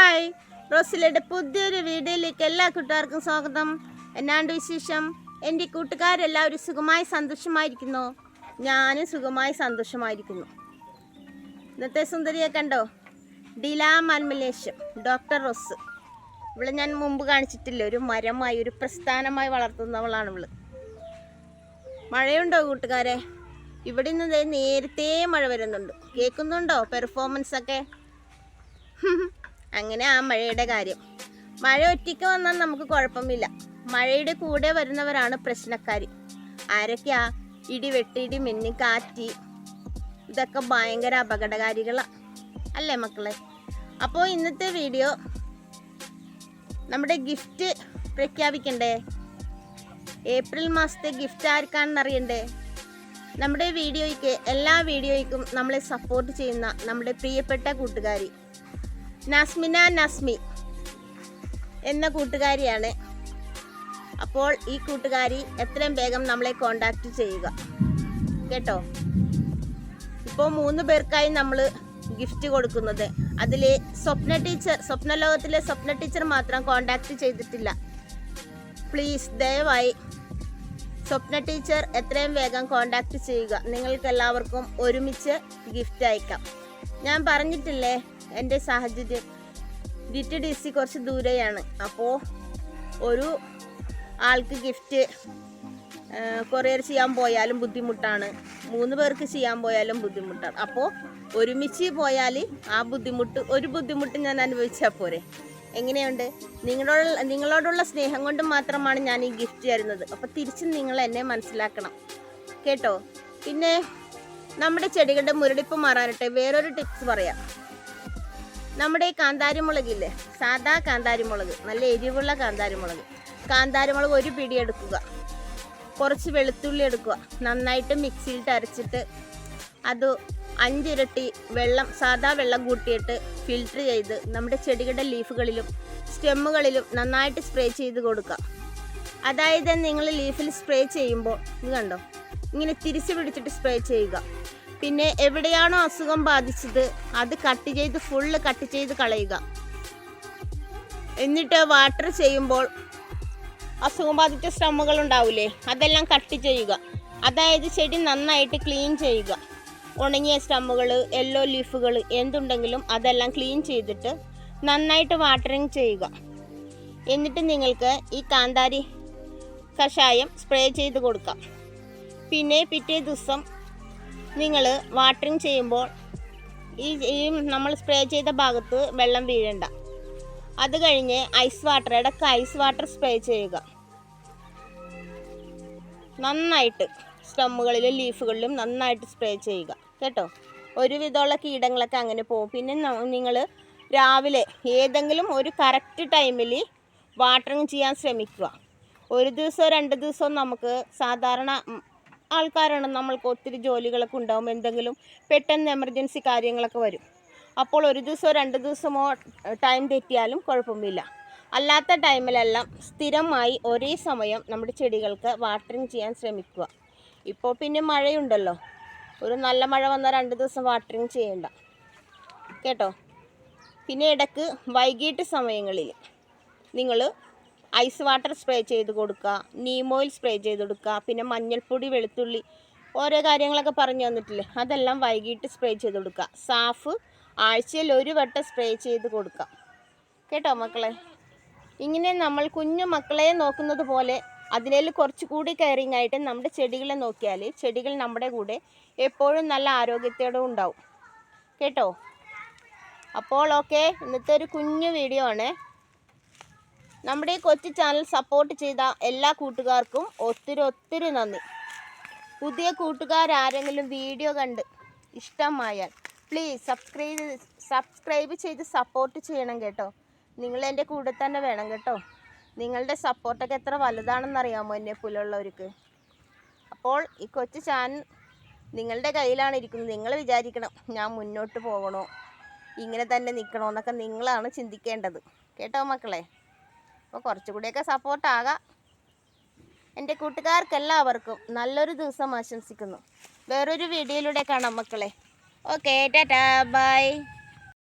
Hi. റോസിലയുടെ പുതിയൊരു വീഡിയോയിലേക്ക് എല്ലാ കൂട്ടുകാർക്കും സ്വാഗതം. എന്നാണ്ട് വിശേഷം? എന്റെ കൂട്ടുകാരെല്ലാവരും സുഖമായി സന്തോഷമായിരിക്കുന്നു. ഞാനും സുഖമായി സന്തോഷമായിരിക്കുന്നു. ഇന്നത്തെ സുന്ദരിയെ കണ്ടോ? ഡിലാ മൽമലേശം ഡോക്ടർ റോസ്. ഇവിടെ ഞാൻ മുമ്പ് കാണിച്ചിട്ടില്ല. ഒരു മരമായി ഒരു പ്രസ്ഥാനമായി വളർത്തുന്നവളാണ് ഇവൾ. മഴയുണ്ടോ കൂട്ടുകാരെ? ഇവിടെ നിന്ന് നേരത്തെ മഴ വരുന്നുണ്ട്. കേൾക്കുന്നുണ്ടോ പെർഫോമൻസ് ഒക്കെ അങ്ങനെ ആ മഴയുടെ കാര്യം. മഴ ഒറ്റയ്ക്ക് വന്നാൽ നമുക്ക് കുഴപ്പമില്ല. മഴയുടെ കൂടെ വരുന്നവരാണ് പ്രശ്നക്കാർ ആരൊക്കെയാ? ഇടി വെട്ടിയിടി മിന്നി കാറ്റി. ഇതൊക്കെ ഭയങ്കര അപകടകാരികളാണ് അല്ലേ മക്കളെ? അപ്പോൾ ഇന്നത്തെ വീഡിയോ നമ്മുടെ ഗിഫ്റ്റ് പ്രഖ്യാപിക്കണ്ടേ? ഏപ്രിൽ മാസത്തെ ഗിഫ്റ്റ് ആർക്കാണെന്ന് അറിയണ്ടേ? നമ്മുടെ വീഡിയോയ്ക്ക് എല്ലാ വീഡിയോയ്ക്കും നമ്മളെ സപ്പോർട്ട് ചെയ്യുന്ന നമ്മുടെ പ്രിയപ്പെട്ട കൂട്ടുകാരി. നസ്മിന നസ്മി എന്ന കൂട്ടുകാരിയാണ്. അപ്പോൾ ഈ കൂട്ടുകാരി എത്രയും വേഗം നമ്മളെ കോണ്ടാക്ട് ചെയ്യുക. കേട്ടോ? ഇപ്പോൾ മൂന്ന് പേർക്കായി നമ്മൾ ഗിഫ്റ്റ് കൊടുക്കുന്നത്. അതിൽ സ്വപ്ന ടീച്ചർ സ്വപ്ന ലോകത്തിലെ സ്വപ്ന ടീച്ചർ മാത്രം കോണ്ടാക്ട് ചെയ്തിട്ടില്ല. പ്ലീസ് ദയവായി സ്വപ്ന ടീച്ചർ എത്രയും വേഗം കോണ്ടാക്ട് ചെയ്യുക. നിങ്ങൾക്ക് എല്ലാവർക്കും ഒരുമിച്ച് ഗിഫ്റ്റ് അയക്കാം. ഞാൻ പറഞ്ഞിട്ടില്ലേ എന്റെ സാഹചര്യം. ഡി ടി ഡി സി കുറച്ച് ദൂരെയാണ്. അപ്പോൾ ഒരു ആൾക്ക് ഗിഫ്റ്റ് കൊറിയർ ചെയ്യാൻ പോയാലും ബുദ്ധിമുട്ടാണ്. മൂന്ന് പേർക്ക് ചെയ്യാൻ പോയാലും ബുദ്ധിമുട്ടാണ്. അപ്പോൾ ഒരുമിച്ച് പോയാൽ ആ ബുദ്ധിമുട്ട് ഒരു ബുദ്ധിമുട്ട് ഞാൻ അനുഭവിച്ചാൽ പോരെ. എങ്ങനെയുണ്ട്? നിങ്ങളോട് നിങ്ങളോടുള്ള സ്നേഹം കൊണ്ട് മാത്രമാണ് ഞാൻ ഈ ഗിഫ്റ്റ് തരുന്നത്. അപ്പോൾ തിരിച്ചും നിങ്ങൾ എന്നെ മനസ്സിലാക്കണം. കേട്ടോ? പിന്നെ നമ്മുടെ ചെടികളുടെ മുരടിപ്പ് മാറാനായിട്ട് വേറൊരു ടിപ്സ് പറയാം. നമ്മുടെ ഈ കാന്താരിമുളകില്ലേ? സാദാ കാന്താരിമുളക് നല്ല എരിവുള്ള കാന്താരിമുളക്. കാന്താരിമുളക് ഒരു പിടി എടുക്കുക. കുറച്ച് വെളുത്തുള്ളി എടുക്കുക. നന്നായിട്ട് മിക്സിയിലിട്ട് അരച്ചിട്ട് അത് അഞ്ചിരട്ടി വെള്ളം സാധാ വെള്ളം കൂട്ടിയിട്ട് ഫിൽറ്റർ ചെയ്ത് നമ്മുടെ ചെടികളുടെ ലീഫുകളിലും സ്റ്റെമ്മുകളിലും നന്നായിട്ട് സ്പ്രേ ചെയ്ത് കൊടുക്കുക. അതായത് നിങ്ങൾ ലീഫിൽ സ്പ്രേ ചെയ്യുമ്പോൾ ഇത് കണ്ടോ? ഇങ്ങനെ തിരിച്ചു പിടിച്ചിട്ട് സ്പ്രേ ചെയ്യുക. പിന്നെ എവിടെയാണോ അസുഖം ബാധിച്ചത് അത് കട്ട് ചെയ്ത് ഫുള്ള് കട്ട് ചെയ്ത് കളയുക. എന്നിട്ട് വാട്ടർ ചെയ്യുമ്പോൾ അസുഖം ബാധിച്ച സ്റ്റമ്മുകൾ ഉണ്ടാവില്ലേ അതെല്ലാം കട്ട് ചെയ്യുക. അതായത് ചെടി നന്നായിട്ട് ക്ലീൻ ചെയ്യുക. ഉണങ്ങിയ സ്റ്റമ്മുകൾ യെല്ലോ ലീഫുകൾ എന്തുണ്ടെങ്കിലും അതെല്ലാം ക്ലീൻ ചെയ്തിട്ട് നന്നായിട്ട് വാട്ടറിങ് ചെയ്യുക. എന്നിട്ട് നിങ്ങൾക്ക് ഈ കാന്താരി കഷായം സ്പ്രേ ചെയ്ത് കൊടുക്കാം. പിന്നെ പിറ്റേ ദിവസം നിങ്ങൾ വാട്ടറിങ് ചെയ്യുമ്പോൾ ഈ ഈ നമ്മൾ സ്പ്രേ ചെയ്ത ഭാഗത്ത് വെള്ളം വീഴണ്ട. അത് കഴിഞ്ഞ് ഐസ് വാട്ടർ ഇടയ്ക്ക് ഐസ് വാട്ടർ സ്പ്രേ ചെയ്യുക. നന്നായിട്ട് സ്റ്റമ്മുകളിലും ലീഫുകളിലും നന്നായിട്ട് സ്പ്രേ ചെയ്യുക കേട്ടോ? ഒരുവിധമുള്ള കീടങ്ങളൊക്കെ അങ്ങനെ പോകും. പിന്നെ നിങ്ങൾ രാവിലെ ഏതെങ്കിലും ഒരു കറക്റ്റ് ടൈമിൽ വാട്ടറിങ് ചെയ്യാൻ ശ്രമിക്കുക. ഒരു ദിവസമോ രണ്ട് ദിവസമോ നമുക്ക് സാധാരണ ആൾക്കാരാണ് നമ്മൾക്ക് ഒത്തിരി ജോലികളൊക്കെ ഉണ്ടാവും. എന്തെങ്കിലും പെട്ടെന്ന് എമർജൻസി കാര്യങ്ങളൊക്കെ വരും. അപ്പോൾ ഒരു ദിവസമോ രണ്ട് ദിവസമോ ടൈം തെറ്റിയാലും കുഴപ്പമില്ല അല്ലാത്ത ടൈമിലെല്ലാം സ്ഥിരമായി ഒരേ സമയം നമ്മുടെ ചെടികൾക്ക് വാട്ടറിങ് ചെയ്യാൻ ശ്രമിക്കുക. ഇപ്പോൾ പിന്നെ മഴയുണ്ടല്ലോ. ഒരു നല്ല മഴ വന്നാൽ രണ്ട് ദിവസം വാട്ടറിങ് ചെയ്യണ്ട. കേട്ടോ? പിന്നെ ഇടയ്ക്ക് വൈകിട്ട് സമയങ്ങളിൽ നിങ്ങൾ ഐസ് വാട്ടർ സ്പ്രേ ചെയ്ത് കൊടുക്കുക നീം ഓയിൽ സ്പ്രേ ചെയ്ത് കൊടുക്കുക പിന്നെ മഞ്ഞൾപ്പൊടി വെളുത്തുള്ളി ഓരോ കാര്യങ്ങളൊക്കെ പറഞ്ഞു തന്നിട്ടില്ലേ? അതെല്ലാം വൈകിട്ട് സ്പ്രേ ചെയ്ത് കൊടുക്കുക. സാഫ് ആഴ്ചയിൽ ഒരു വട്ടം സ്പ്രേ ചെയ്ത് കൊടുക്കുക. കേട്ടോ മക്കളെ? ഇങ്ങനെ നമ്മൾ കുഞ്ഞു മക്കളെ നോക്കുന്നത് പോലെ അതിനേൽ കുറച്ചുകൂടി കെയറിങ് ആയിട്ട് നമ്മുടെ ചെടികളെ നോക്കിയാൽ ചെടികൾ നമ്മുടെ കൂടെ എപ്പോഴും നല്ല ആരോഗ്യത്തോടെ ഉണ്ടാവും. കേട്ടോ? അപ്പോൾ ഓക്കെ ഇന്നത്തെ ഒരു കുഞ്ഞു വീഡിയോ ആണ്. നമ്മുടെ ഈ കൊച്ചു ചാനൽ സപ്പോർട്ട് ചെയ്ത എല്ലാ കൂട്ടുകാർക്കും ഒത്തിരി ഒത്തിരി നന്ദി. പുതിയ കൂട്ടുകാരാരെങ്കിലും വീഡിയോ കണ്ട് ഇഷ്ടമായാൽ പ്ലീസ് സബ്സ്ക്രൈബ് സബ്സ്ക്രൈബ് ചെയ്ത് സപ്പോർട്ട് ചെയ്യണം കേട്ടോ. നിങ്ങൾ എന്റെ കൂടെ തന്നെ വേണം കേട്ടോ. നിങ്ങളുടെ സപ്പോർട്ടൊക്കെ എത്ര വലുതാണെന്ന് അറിയാമോ എന്നെ പോലുള്ളവർക്ക്? അപ്പോൾ ഈ കൊച്ചു ചാനൽ നിങ്ങളുടെ കയ്യിലാണ് ഇരിക്കുന്നത്. നിങ്ങൾ വിചാരിക്കണം ഞാൻ മുന്നോട്ട് പോകണോ? ഇങ്ങനെ തന്നെ നിൽക്കണോ എന്നൊക്കെ നിങ്ങളാണ് ചിന്തിക്കേണ്ടത്. കേട്ടോ മക്കളെ? അപ്പോൾ കുറച്ചുകൂടിയൊക്കെ സപ്പോർട്ടാകാം എന്റെ കൂട്ടുകാർക്കെല്ലാവർക്കും നല്ലൊരു ദിവസം ആശംസിക്കുന്നു. വേറൊരു വീഡിയോയിലൂടെ കാണാം മക്കളെ. Okay tata bye